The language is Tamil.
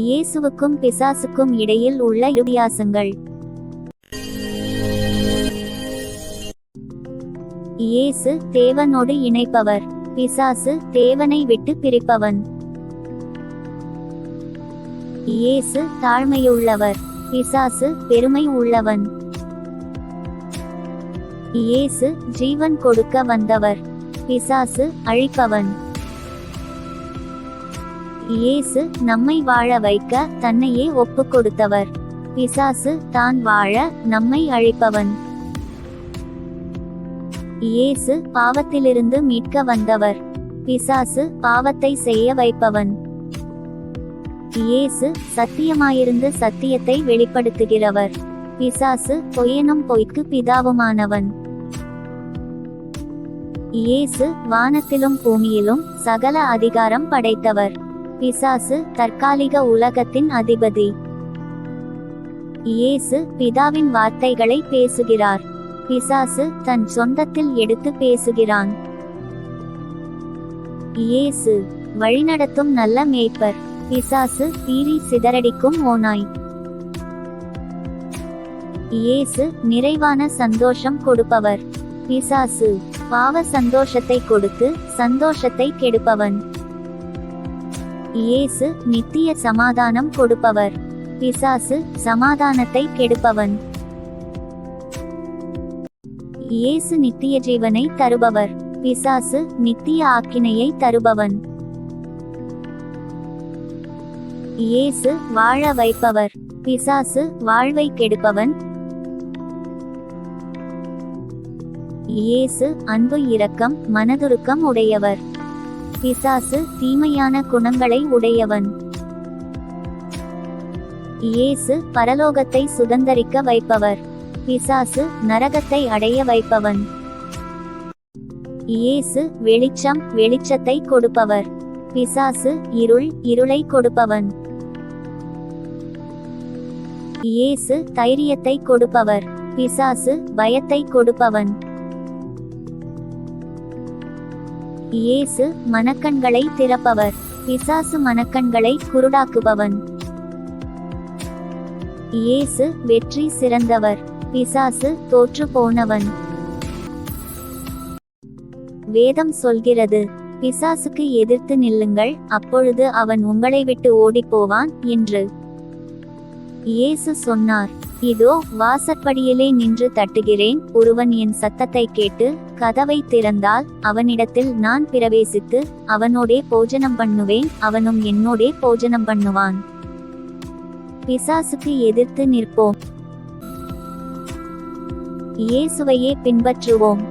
இயேசுவுக்கும் பிசாசுக்கும் இடையில் உள்ள வித்தியாசங்கள். இயேசு தேவனோடு இணைப்பவர். பிசாசு தேவனை விட்டு பிரிப்பவன். இயேசு தாழ்மையுள்ளவர். பிசாசு பெருமை உள்ளவன். இயேசு ஜீவன் கொடுக்க வந்தவர். பிசாசு அழிப்பவன். இயேசு நம்மை வாழ வைக்க தன்னையே ஒப்பு கொடுத்தவர் பிசாசு தான் வாழ நம்மை அழைப்பவன். இயேசு பாவத்திலிருந்து மீட்க வந்தவர். பிசாசு பாவத்தை செய்ய வைப்பவன். இயேசு சத்தியமாயிருந்து சத்தியத்தை வெளிப்படுத்துகிறவர். பிசாசு பொய்யனும் பொய்க்கு பிதாவுமானவன். இயேசு வானத்திலும் பூமியிலும் சகல அதிகாரம் படைத்தவர். பிசாசு தற்காலிக உலகத்தின் அதிபதி. இயேசு பிதாவின் வார்த்தைகளை பேசுகிறார். பிசாசு தன் சொந்தத்தில் எடுத்து பேசுகிறான். இயேசு வழிநடத்தும் நல்ல மேய்ப்பர். பிசாசு பீறி சிதறடிக்கும் ஓனாய் இயேசு நிறைவான சந்தோஷம் கொடுப்பவர். பிசாசு பாவ சந்தோஷத்தை கொடுத்து சந்தோஷத்தை கெடுப்பவன். இயேசு நித்திய சமாதானம் கொடுப்பவர். பிசாசு சமாதானத்தை கெடுப்பவன். இயேசு நித்திய ஜீவனை தருபவர். பிசாசு நித்திய ஆக்கினையை தருபவன். இயேசு வாழ வைப்பவர். பிசாசு வாழ்வை கெடுப்பவன். இயேசு அன்பு இரக்கம் மனதுருக்கம் உடையவர். பிசாசு தீமையான குணங்களை உடையவன். இயேசு பரலோகத்தை சுதந்தரிக்க வைப்பவர். பிசாசு நரகத்தை அடைய வைப்பவன். இயேசு வெளிச்சம் வெளிச்சத்தை கொடுப்பவர். பிசாசு இருள் இருளை கொடுப்பவன். இயேசு தைரியத்தை கொடுப்பவர். பிசாசு பயத்தை கொடுப்பவன். இயேசு மனக்கண்களை திறப்பவர். பிசாசு மனக்கண்களை குருடாக்குபவன். இயேசு வெற்றி சிறந்தவர். பிசாசு தோற்று போனவன். வேதம் சொல்கிறது பிசாசுக்கு எதிர்த்து நில்லுங்கள் அப்பொழுது அவன் உங்களை விட்டு ஓடிப்போவான் என்று. இயேசு சொன்னார். இதோ வாசற்படியிலே நின்று தட்டுகிறேன். ஒருவன் என் சத்தத்தை கேட்டு கதவை திறந்தால் அவனிடத்தில் நான் பிரவேசித்து அவனோடே போஜனம் பண்ணுவேன். அவனும் என்னோடே போஜனம் பண்ணுவான். பிசாசுக்கு எதிர்த்து நிற்போம். இயேசுவையே பின்பற்றுவோம்.